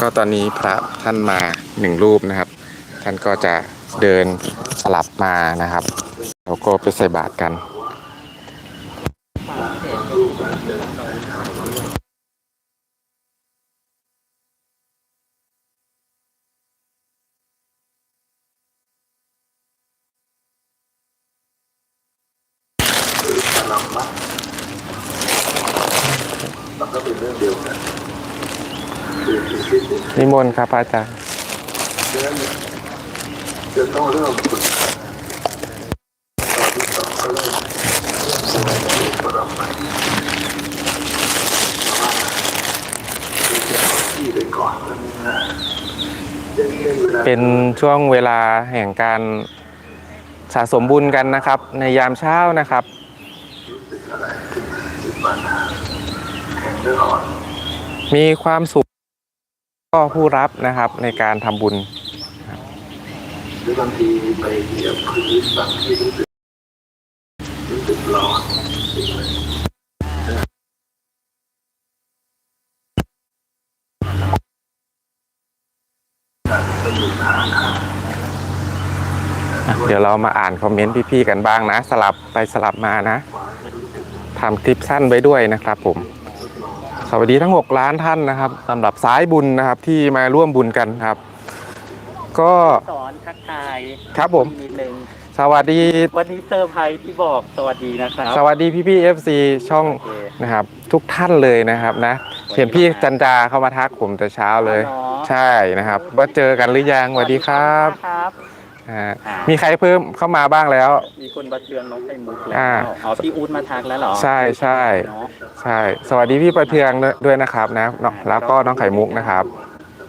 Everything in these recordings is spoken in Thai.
ก็ตอนนี้พระท่านมาหนึ่งรูปนะครับ ท่านก็จะเดินสลับมานะครับแล้วก็ไปใส่บาตรกัน นิมนต์ครับพระอาจารย์จะต้องเริ่มฝึกที่ไปก่อนนะอย่างเช่นเวลาเป็นช่วงเวลาแห่งการสะสมบุญกันนะครับ ในยามเช้านะครับเรื่องอ่อนมี มีความสุขก็ผู้รับนะครับในการทำบุญหรือบางทีไปเหยียบพื้นบางที่รู้สึกรู้สึกร้อนเดี๋ยวเรามาอ่านคอมเมนต์พี่ๆกันบ้างนะ สลับไปสลับมานะทำคลิปสั้นไว้ด้วยนะครับผม สวัสดีทั้ง 6 ล้านท่านนะครับสำหรับสายบุญนะครับที่มาร่วมบุญกันครับ ก็สอนทักทายครับผมนิดนึงสวัสดีวันนี้เซอร์ไพรส์ที่บอกสวัสดีนะครับสวัสดีพี่ๆ FC ช่องโอเคนะครับ ทุกท่านเลยนะครับนะเห็นพี่จันจาเข้ามาทักผมแต่เช้าเลยอ๋อเหรอใช่นะครับว่าเจอกันหรือยังสวัสดีครับครับ อ่าอ่ามีมีใครเพิ่มเข้ามาบ้างแล้ว มีคนบัเทืองน้องไข่มุกแล้วอ่าเอาพี่อู๊ดมาทักแล้วเหรอใช่ใช่เนาะใช่สวัสดีพี่ประเทืองด้วยนะครับนะเนาะแล้วก็น้องไข่มุกนะครับ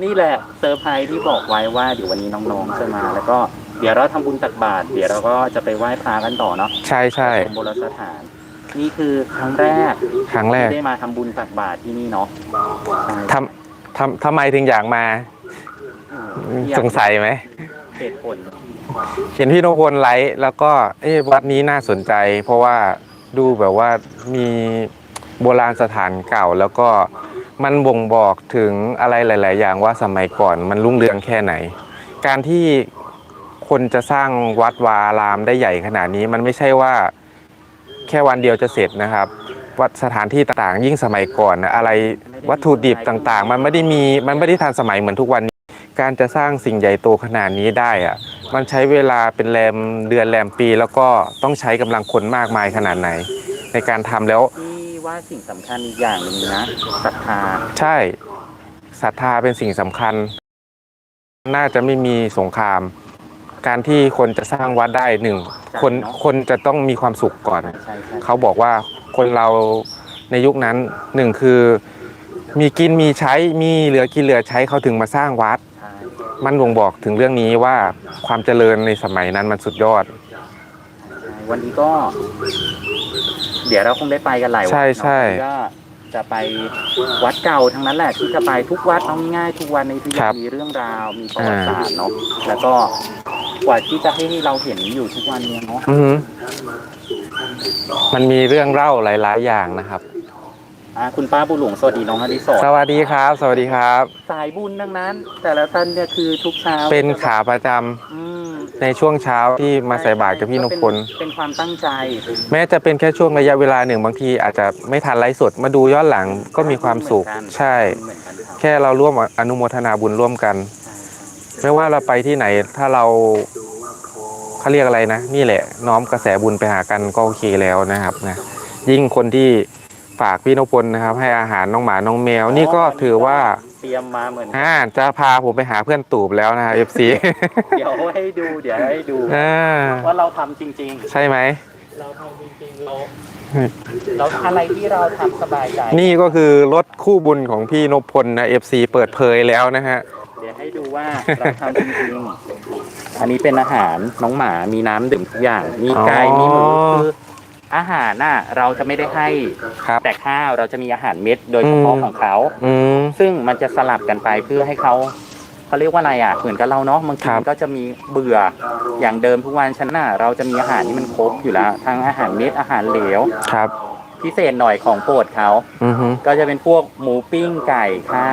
นี่แหละเซอร์ไพรส์ที่บอกไว้ว่าเดี๋ยววันนี้น้องๆจะมา แล้วก็เดี๋ยวเราทำบุญตักบาตรเดี๋ยวเราก็จะไปไหว้พระกันต่อเนาะใช่ใช่ชมโบราณสถาน นี่คือครั้งแรกครั้งแรกที่ได้มาทำบุญตักบาตรที่นี่เนาะใช่ทำทำทำไมถึงอยากมาอืมอยากสงสัยไหม เหตุผล เห็นพี่นพพลไลฟ์แล้วก็เอ๊ะวัดนี้น่าสนใจ เพราะว่าดูแบบว่ามีโบราณสถานเก่า แล้วก็มันบ่งบอกถึงอะไรหลาย ๆ อย่างว่าสมัยก่อนมันรุ่งเรืองแค่ไหน การที่คนจะสร้างวัดวาอารามได้ใหญ่ขนาดนี้มันไม่ใช่ว่าแค่วันเดียวจะเสร็จนะครับ วัดสถานที่ต่าง ๆ ยิ่งสมัยก่อนนะอะไรวัตถุดิบต่าง ๆ มันไม่ได้มีมันไม่ได้ทันสมัยเหมือนทุกวันนี้ การจะสร้างสิ่งใหญ่โตขนาดนี้ได้อะมันใช้เวลาเป็นแรมเดือนแรมปี แล้วก็ต้องใช้กำลังคนมากมายขนาดไหน ในการทำแล้วที่ว่าสิ่งสำคัญอีกอย่างหนึ่งนะศรัทธาใช่ศรัทธาเป็นสิ่งสำคัญ น่าจะไม่มีสงคราม การที่คนจะสร้างวัดได้หนึ่งคนคนจะต้องมีความสุขก่อนใช่ใช่เขาบอกว่าคนเราในยุคนั้นหนึ่งคือมีกินมีใช้มีเหลือกินเหลือใช้เขาถึงมาสร้างวัดใช่ มันบ่งบอกถึงเรื่องนี้ว่าความเจริญในสมัยนั้นมันสุดยอด วันนี้ก็ เดี๋ยวเราคงได้ไปกันหลายวัดใช่ เนาะใช่ก็จะไปวัดเก่าทั้งนั้นแหละที่จะไปทุกวัดเอาง่ายๆทุกวันในที่ครับมีเรื่องราวมีประวัติศาสตร์เนาะแล้วก็กว่าที่จะให้เราเห็นอยู่ทุกวันเนี้เนาะอือหือมันมีเรื่องเล่าหลาย ๆ อย่างนะครับ อ่าคุณป้าบุหลวงสวัสดีน้องอดิศรสวัสดีครับ สวัสดีครับ สายบุญดังนั้น แต่ละท่านเนี่ยคือทุกเช้าเป็นขาประจำอืมในช่วงเช้าที่มาใส่บาตรกับพี่นพพลเป็นเป็นความตั้งใจแม้จะเป็นแค่ช่วงระยะเวลาหนึ่งบางทีอาจจะไม่ทันไลฟ์สดมาดูย้อนหลังก็มีความสุขเหอนกันใช่ เหมือนกันครับแค่เราร่วมอนุโมทนาบุญร่วมกัน ไม่ว่าเราไปที่ไหนถ้าเราเขาเรียกอะไรนะ นี่แหละ น้อมกระแสบุญไปหากันก็โอเคแล้วนะครับนะยิ่งคนที่ ฝากพี่นพพลนะครับ ให้อาหารน้องหมาน้องแมว นี่ก็ถือว่าเตรียมมาเหมือนกันอ่าจะพาผมไปหาเพื่อนตูบแล้วนะเอฟซีเดี๋ยวให้ดูเดี๋ยวให้ดูอ่าว่าเราทำจริงใช่ไหมๆเราทำจริงๆเราเราอะไรที่เราทำสบายใจนี่ก็คือรถคู่บุญของพี่นพพลนะเอฟซีเปิดเผยแล้วนะฮะเดี๋ยวให้ดูว่าเราทำจริงๆอันนี้เป็นอาหารน้องหมามีน้ำดื่มทุกอย่าง มีไก่อ๋อมีหมูคือ อาหารน่ะเราจะไม่ได้ให้ครับ แต่ข้าวเราจะมีอาหารเม็ดโดยเฉพาะอืม ของเขา อืม ซึ่งมันจะสลับกันไปเพื่อให้เขาเขาเรียกว่าอะไรอะเหมือนกับเราเนาะบางทีครับ มันก็จะมีเบื่ออย่างเดิมทุกวันฉันน่ะเราจะมีอาหารที่มันครบอยู่แล้วทั้งอาหารเม็ดอาหารเหลว ครับคพิเศษหน่อยของโปรดเขา อือฮึ ก็จะเป็นพวกหมูปิ้งไก่ข้าว